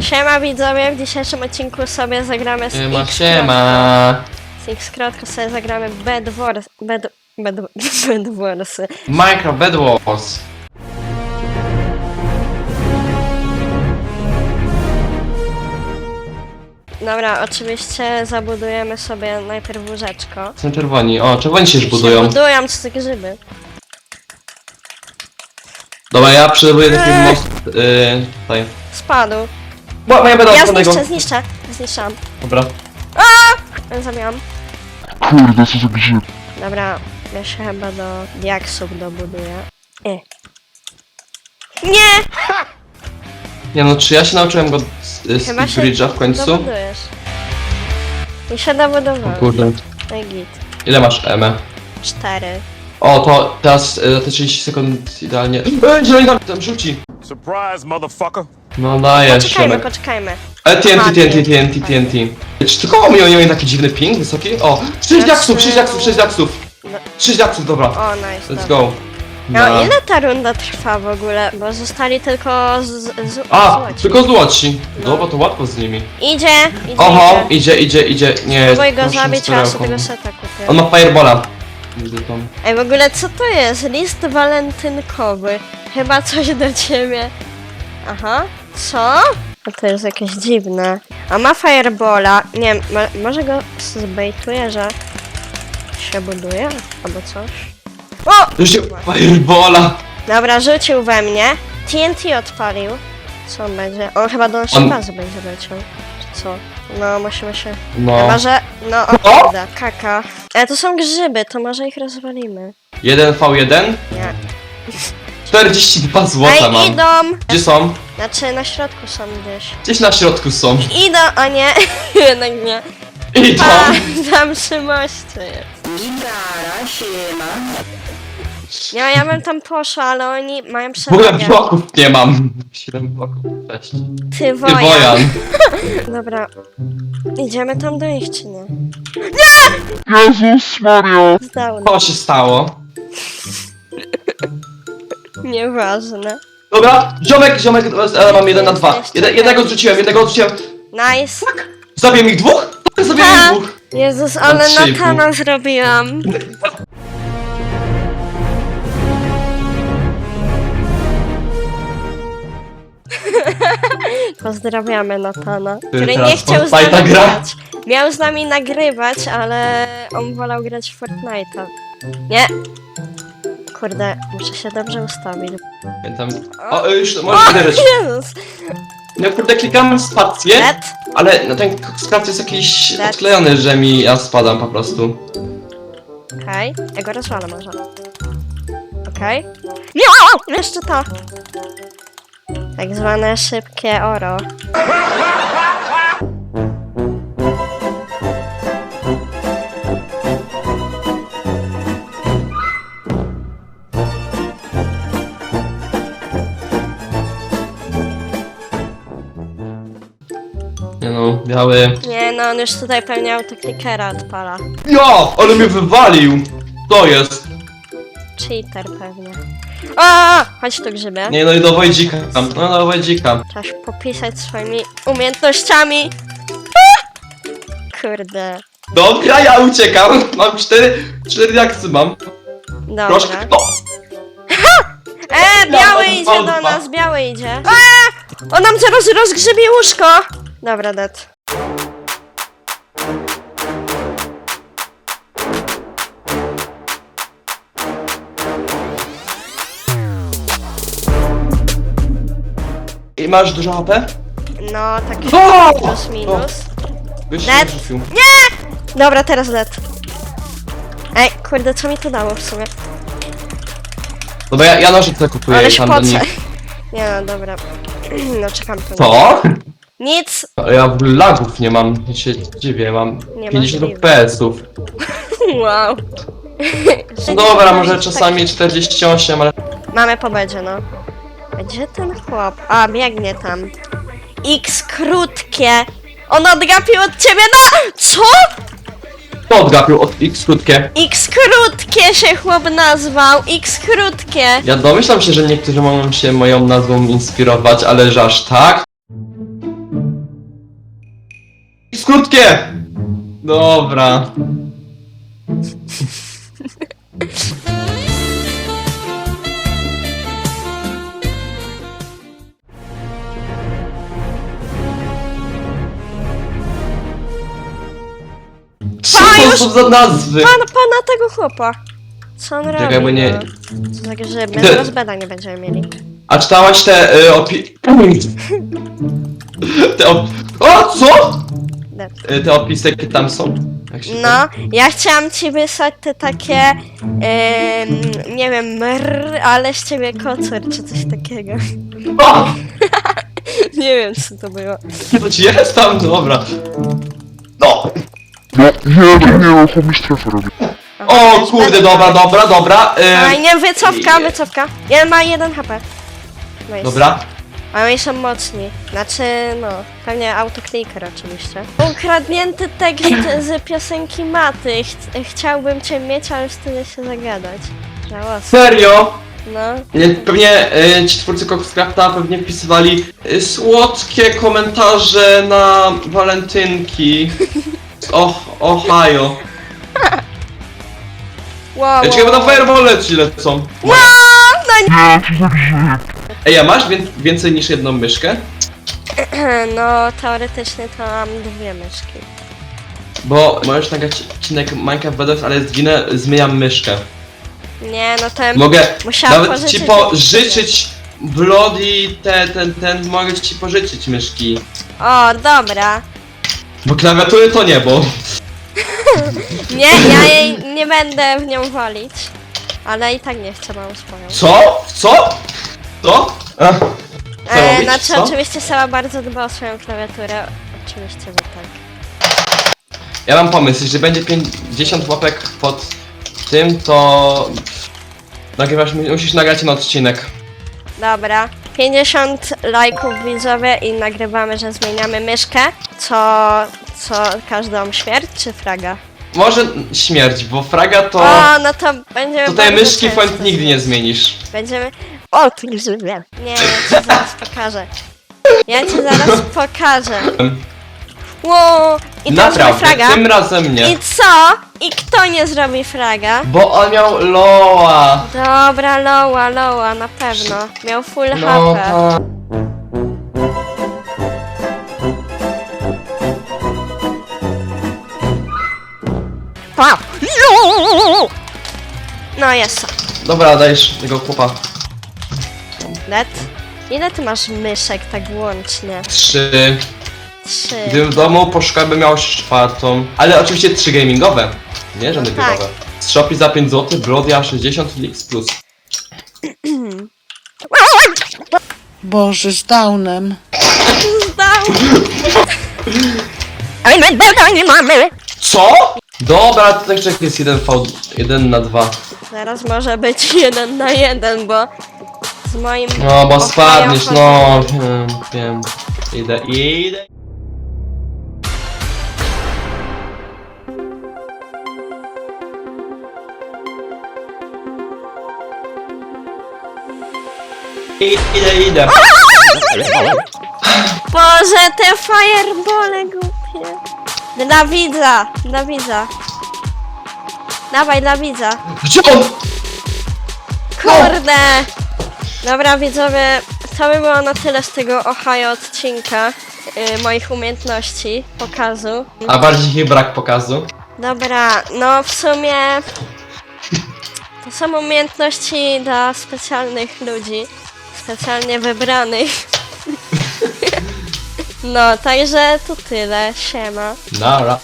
Siema widzowie, w dzisiejszym odcinku sobie zagramy z Siema, X siema. Z X sobie zagramy Bed Wars, Bed, Bed, Bed Warsy. Minecraft Bed Wars. Dobra, oczywiście zabudujemy sobie najpierw łóżeczko. Są czerwoni. O, czerwoni się już budują. budują, co te grzyby. Dobra, ja przybuduję taki Eee. most. Yy, tutaj. Spadł. Bo, moja beda Ja zniszczę, zniszczę. Zniszczam. Dobra. Zabiłam. Kurde, co za grzyb. Dobra, ja się chyba do diaksów dobuduję. E. Nie! Nie no, czy ja się nauczyłem go z, z Chyba się Bridge'a w końcu? dobudujesz. I się O dobudowałem. kurde. No i git. Ile masz EME? Cztery. O, to teraz y, te 30 sekund idealnie. Eee, zieloni tam, tam rzuci. Surprise, motherfucker. No dajesz, Poczekajmy, Szymek. poczekajmy. E, TNT, TNT, TNT, TNT. Czy tylko oni oni mają taki dziwny ping wysoki? O, 6 diaksów, 6 diaksów, 6 diaksów. No. 6 diaksów, dobra. O, nice. Let's dobra. go. No, ile ta runda trwa w ogóle? Bo zostali tylko z, z, z A, złoci. tylko złoci. No. No bo to łatwo z nimi. Idzie, idzie, Oho, idzie. idzie, idzie, idzie. Nie, Próbuj go zabić, a ja sobie tego seta kupię. On ma firebola. Widzę tam. Ej, w ogóle co to jest? List walentynkowy. Chyba coś do ciebie. Aha, co? No to jest jakieś dziwne. A ma firebola. Nie wiem, mo- może go zbejtuje, że się buduje? Albo coś. O! Się firebola. Dobra, rzucił we mnie. TNT odpalił. Co on będzie? On chyba do naszej On- bazy będzie leciał. Czy co? No, musimy się... No. Chyba, że... No, o O! kurde, kaka. Ale to są grzyby, to może ich rozwalimy. 1v1. Nie. 42 złota Ej, mam. idą! Gdzie są? Znaczy, na środku są gdzieś. Gdzieś na środku są. Idą, a nie, jednak nie. Idą. A, tam przy moście jest. Nie, ja bym tam poszła, ale oni mają W ogóle przewagę. bloków nie mam. 7 bloków. Cześć. Ty Ty wojan. wojan. Dobra. Idziemy tam do nich, czy nie? Jezus Maria. Zdał nam. Co się stało? Nieważne. Dobra, ziomek, ziomek, ale mam jeden na dwa. Jeden, jednego zrzuciłem, jednego zrzuciłem. Nice. Zabiję ich dwóch? Tak, zabiję ich Ha! dwóch. Jezus, ale trzy i pół. Natana zrobiłam. Pozdrawiamy Natana, który nie teraz chciał z Fortnite'a nami gra? grać. Miał z nami nagrywać, ale on wolał grać w Fortnite'a. Nie. Kurde, muszę się dobrze ustawić. Pamiętam. O, już możesz uderzyć. Jezus. No kurde, klikam spację, Dead? ale no, ten spacja jest jakiś Tak. odklejony, że mi ja spadam po prostu. Okej, ja go rozwalę może. Okej. Nie! Jeszcze to! Tak zwane szybkie oro. No. Nie no, on już tutaj pewnie autoklikera odpala. Ja, ale mnie wywalił. To jest. Cheater pewnie. O! Chodź tu grzybie. Nie no i do Wojdzika. No do Wojdzika. Trzeba się popisać swoimi umiejętnościami. Kurde. Dobra, ja uciekam. Mam cztery, cztery reakcje mam. Proszę, Dobra. kto? E, biały idzie do nas, biały idzie. A! On nam zaraz rozgrzebie łóżko! Dobra, dead. I masz dużo HP? No, tak O! plus minus. Byś się rzucił. Dobra, teraz dead. Ej, kurde, co mi to dało w sumie? Dobra, ja, ja noże tutaj kupuję Ale i się tam do pocę. nich. Nie no, dobra. No, czekam tu. Co? Nic! Ale ja w ogóle lagów nie mam, ja się dziwię, mam Nie 50 możliwe. FPS-ów. Wow. No dobra, może czasami 48, ale... Mamy po bedzie, no. A gdzie ten chłop? A, biegnie tam. X krótkie. On odgapił od ciebie na... Co? Kto odgapił od X krótkie? X krótkie się chłop nazwał. X krótkie. Ja domyślam się, że niektórzy mogą się moją nazwą inspirować, ale że aż tak? Jest krótkie! Dobra. Co to za nazwy? Pan, pana tego chłopa. Co on Czekaj, robi? bo nie- no? Co za grzyby? Ty- Teraz beda nie będziemy mieli. A czytałaś te y, opi... te op... O, co? Y, te opisy, jakie tam są? Jak się No, ja chciałam ci wysłać te takie, em, nie wiem, mrr, ale z ciebie kocur, czy coś takiego. Nie wiem, co to było. To ci jest tam? Dobra. No! No, nie, no, nie, no, chłop mi strefę robi. O kurde, dobra, dobra, dobra. A Y, nie, wycofka, wycofka. Jeden ma jeden HP. Nice. dobra. A oni są mocni. Znaczy, no, pewnie autokliker oczywiście. Ukradnięty tekst z piosenki Maty. Ch chciałbym cię mieć, ale wstydzę się zagadać. Żałosne. Serio? No. Nie, Pewnie y, ci twórcy Coxcrafta pewnie wpisywali y, słodkie komentarze na walentynki oh, Ohio. Wow, Ej, czekaj, bo tam fireball ci lecą. wow, no. Ej, a masz wię- więcej niż jedną myszkę? nie. No, teoretycznie to mam dwie myszki. Bo możesz nagrać odcinek Minecraft Brothers, ale zginę, zmieniam myszkę. Nie, no to Mogę Musiałam nawet pożyczyć ci od pożyczyć Bloody, ten, ten, ten, mogę ci pożyczyć myszki. O, dobra. Bo klawiatury to nie, bo... Nie, ja jej nie będę w nią walić. Ale i tak nie chcę mam swoją. Co? Co? Co? Ach, co E, robić? znaczy Co? oczywiście Seba bardzo dba o swoją klawiaturę. Oczywiście, że tak. Ja mam pomysł, że będzie 50 łapek pod tym, to... Nagrywasz, musisz nagrać ten odcinek. Dobra. 50 lajków widzowie i nagrywamy, że zmieniamy myszkę. Co, co każdą śmierć czy fraga? Może śmierć, bo fraga to... O, no to będziemy Tutaj bardzo myszki często font nigdy nie zmienisz. Będziemy... O, ty nie wiem. Nie, ja ci zaraz pokażę. Ja ci zaraz pokażę. Wow, i teraz Naprawdę, fraga. tym razem nie. I co? I kto nie zrobi fraga? Bo on miał Loa. Dobra, Loa, Loa, na pewno. Miał full No HP. tak. Pa! No jest. Dobra, dajesz tego chłopa. Net. Ile ty masz myszek tak łącznie? Trzy. Trzy. Gdybym w domu poszukał, bym miał czwartą. Ale oczywiście trzy gamingowe. Nie, żadne No tak. giełdowe. Z Shopee za 5 zł, Brodia 60 Lix plus. Boże, z downem. Zdał. Co? Dobra, to tak jest 1 V, 1 na 2. Zaraz może być jeden na jeden, bo z moim... No, bo Ohio spadniesz, no, wiem, wiem. Idę, idę. Idę, idę. Boże, te firebole głupie. Dla widza, dla widza. Dawaj, dla widza. Gdzie on? Kurde! Dobra widzowie, to by było na tyle z tego Ohio odcinka y, moich umiejętności, pokazu. A bardziej ich brak pokazu. Dobra, no w sumie to są umiejętności dla specjalnych ludzi, specjalnie wybranych. No, także to tyle, siema. Nara.